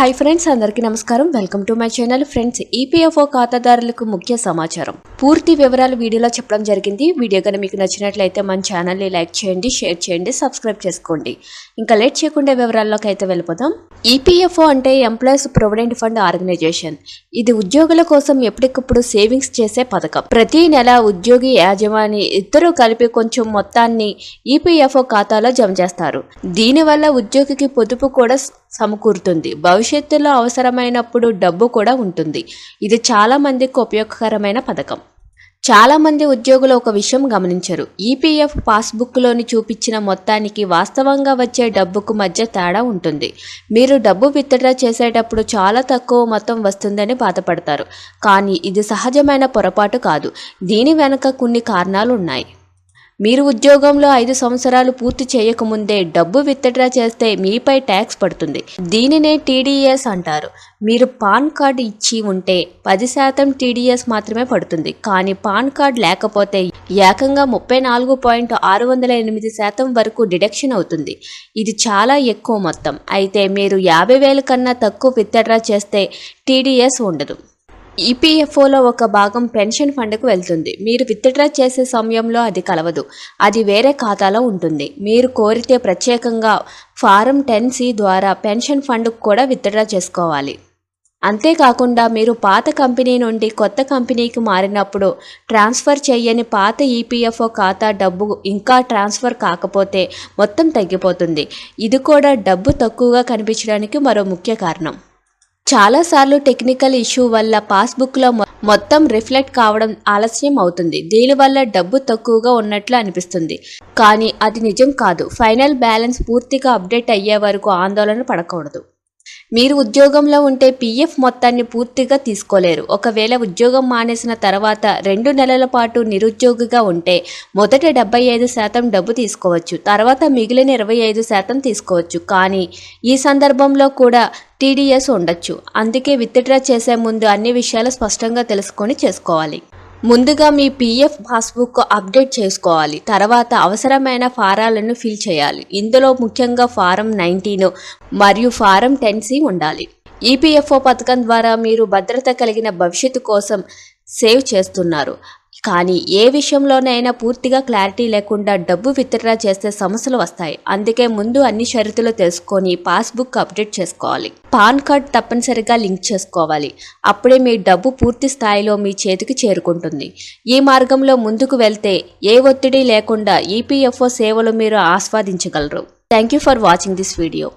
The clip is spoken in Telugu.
హాయ్ ఫ్రెండ్స్ అందరికీ నమస్కారం. Welcome to my channel friends EPFO ఖాతాదారులకు ముఖ్య సమాచారం. పూర్తి వివరాలు వీడియోలో చెప్పడం జరిగింది. వీడియో కనుక మీకు నచ్చినట్లయితే మన ఛానల్ని లైక్ చేయండి షేర్ చేయండి సబ్స్క్రైబ్ చేసుకోండి. ఇంకా లేట్ చేయకుండా వివరాల్లోకి అయితే వెళ్ళిపోదాం. ఈపీఎఫ్ఓ అంటే ఎంప్లాయీస్ ప్రొవిడెంట్ ఫండ్ ఆర్గనైజేషన్ ఇది ఉద్యోగుల కోసం ఎప్పటికప్పుడు సేవింగ్స్ చేసే పథకం. ప్రతి నెల ఉద్యోగి యాజమాని ఇద్దరు కలిపి కొంచెం మొత్తాన్ని ఈపీఎఫ్ఓ ఖాతాలో జమ చేస్తారు. దీనివల్ల ఉద్యోగికి పొదుపు కూడా సమకూరుతుంది. భవిష్యత్తులో అవసరమైనప్పుడు డబ్బు కూడా ఉంటుంది. ఇది చాలా మందికి ఉపయోగకరమైన పథకం. చాలామంది ఉద్యోగులు ఒక విషయం గమనించరు. ఈపీఎఫ్ పాస్బుక్లోని చూపించిన మొత్తానికి వాస్తవంగా వచ్చే డబ్బుకు మధ్య తేడా ఉంటుంది. మీరు డబ్బు విత్డ్రా చేసేటప్పుడు చాలా తక్కువ మొత్తం వస్తుందని బాధపడతారు. కానీ ఇది సహజమైన పొరపాటు కాదు. దీని వెనుక కొన్ని కారణాలు ఉన్నాయి మీరు ఉద్యోగంలో ఐదు సంవత్సరాలు పూర్తి చేయకముందే డబ్బు విత్డ్రా చేస్తే మీపై ట్యాక్స్ పడుతుంది. దీనినే టీడీఎస్ అంటారు. మీరు పాన్ కార్డు ఇచ్చి ఉంటే పది శాతం టీడీఎస్ మాత్రమే పడుతుంది. కానీ పాన్ కార్డ్ లేకపోతే ఏకంగా ముప్పై నాలుగు పాయింట్ ఆరు వందల ఎనిమిది శాతం వరకు డిడక్షన్ అవుతుంది. ఇది చాలా ఎక్కువ మొత్తం. అయితే మీరు యాభై వేల కన్నా తక్కువ విత్డ్రా చేస్తే టీడీఎస్ ఉండదు. ఈపీఎఫ్ఓలో ఒక భాగం పెన్షన్ ఫండ్కు వెళ్తుంది. మీరు విత్డ్రా చేసే సమయంలో అది కలవదు. అది వేరే ఖాతాలో ఉంటుంది. మీరు కోరితే ప్రత్యేకంగా ఫారం టెన్ సి ద్వారా పెన్షన్ ఫండ్కు కూడా విత్డ్రా చేసుకోవాలి. అంతేకాకుండా మీరు పాత కంపెనీ నుండి కొత్త కంపెనీకి మారినప్పుడు ట్రాన్స్ఫర్ చేయని పాత ఈపీఎఫ్ఓ ఖాతా డబ్బు ఇంకా ట్రాన్స్ఫర్ కాకపోతే మొత్తం తగ్గిపోతుంది. ఇది కూడా డబ్బు తక్కువగా కనిపించడానికి మరో ముఖ్య కారణం. చాలాసార్లు టెక్నికల్ ఇష్యూ వల్ల పాస్బుక్లో మొ- మొత్తం రిఫ్లెక్ట్ కావడం ఆలస్యం అవుతుంది. దీనివల్ల డబ్బు తక్కువగా ఉన్నట్లు అనిపిస్తుంది. కానీ అది నిజం కాదు. ఫైనల్ బ్యాలెన్స్ పూర్తిగా అప్డేట్ అయ్యే వరకు ఆందోళన పడకూడదు. మీరు ఉద్యోగంలో ఉంటే పీఎఫ్ మొత్తాన్ని పూర్తిగా తీసుకోలేరు. ఒకవేళ ఉద్యోగం మానేసిన తర్వాత రెండు నెలల పాటు నిరుద్యోగిగా ఉంటే మొదట డెబ్బై ఐదు శాతం డబ్బు తీసుకోవచ్చు. తర్వాత మిగిలిన ఇరవై ఐదు శాతం తీసుకోవచ్చు. కానీ ఈ సందర్భంలో కూడా టీడీఎస్ ఉండొచ్చు. అందుకే విత్డ్రా చేసే ముందు అన్ని విషయాలు స్పష్టంగా తెలుసుకొని చేసుకోవాలి. ముందుగా మీ పీఎఫ్ పాస్బుక్ అప్డేట్ చేసుకోవాలి. తర్వాత అవసరమైన ఫారాలను ఫిల్ చేయాలి. ఇందులో ముఖ్యంగా ఫారం నైన్టీన్ మరియు ఫారం టెన్ సి ఉండాలి. ఈపీఎఫ్ఓ పథకం ద్వారా మీరు భద్రత కలిగిన భవిష్యత్తు కోసం సేవ్ చేస్తున్నారు. కానీ ఏ విషయంలోనైనా పూర్తిగా క్లారిటీ లేకుండా డబ్బు విత్డ్రా చేస్తే సమస్యలు వస్తాయి. అందుకే ముందు అన్ని షరతులు తెలుసుకొని పాస్బుక్ అప్డేట్ చేసుకోవాలి. పాన్ కార్డ్ తప్పనిసరిగా లింక్ చేసుకోవాలి. అప్పుడే మీ డబ్బు పూర్తి స్థాయిలో మీ చేతికి చేరుకుంటుంది. ఈ మార్గంలో ముందుకు వెళ్తే ఏ ఒత్తిడి లేకుండా ఈపీఎఫ్ఓ సేవలు మీరు ఆస్వాదించగలరు. Thank you for watching this video.